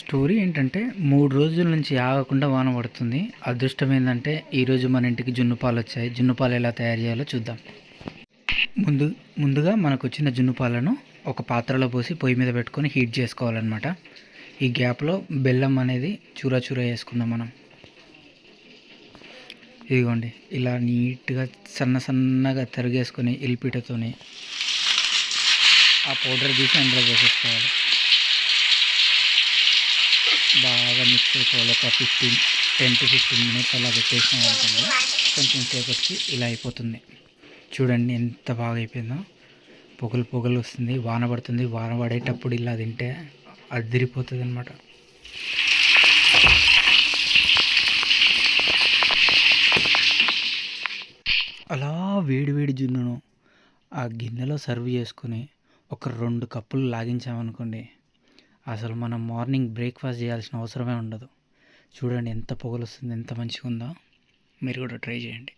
Story ఏంటంటే మూడు రోజుల నుంచి ఆగకుండా వాన పడుతుంది. అదృష్టం ఏంటంటే ఈరోజు మన ఇంటికి జున్ను పాలు వచ్చాయి. జున్నుపాలు ఎలా తయారు చేయాలో చూద్దాం. ముందు ముందుగా మనకు వచ్చిన జున్ను పాలను ఒక పాత్రలో పోసి పొయ్యి మీద పెట్టుకొని హీట్ చేసుకోవాలన్నమాట. ఈ గ్యాప్లో బెల్లం అనేది చూరా చూరా వేసుకుందాం మనం. ఇదిగోండి ఇలా నీట్గా సన్న సన్నగా తరిగేసుకొని ఇల్పిటతోని ఆ పౌడర్ తీసి అందులో పోసేసుకోవాలి. బాగా మిక్స్ అయిపోవాలి. ఒక fifteen ten to fifteen minutes అలా పెట్టేసినాం ఉంటుంది కొంచెం సేపటికి ఇలా అయిపోతుంది. చూడండి ఎంత బాగా అయిపోయిందో. పొగలు పొగలు వస్తుంది వాన పడుతుంది. వాన పడేటప్పుడు ఇలా తింటే అదిరిపోతుంది అనమాట అలా వేడివేడి జున్నును ఆ గిన్నెలో సర్వ్ చేసుకొని ఒక రెండు కప్పులు లాగించామనుకోండి అసలు మనం మార్నింగ్ బ్రేక్ఫాస్ట్ చేయాల్సిన అవసరమే ఉండదు. చూడండి ఎంత పొగలు వస్తుంది ఎంత మంచిగా ఉందో మీరు కూడా ట్రై చేయండి.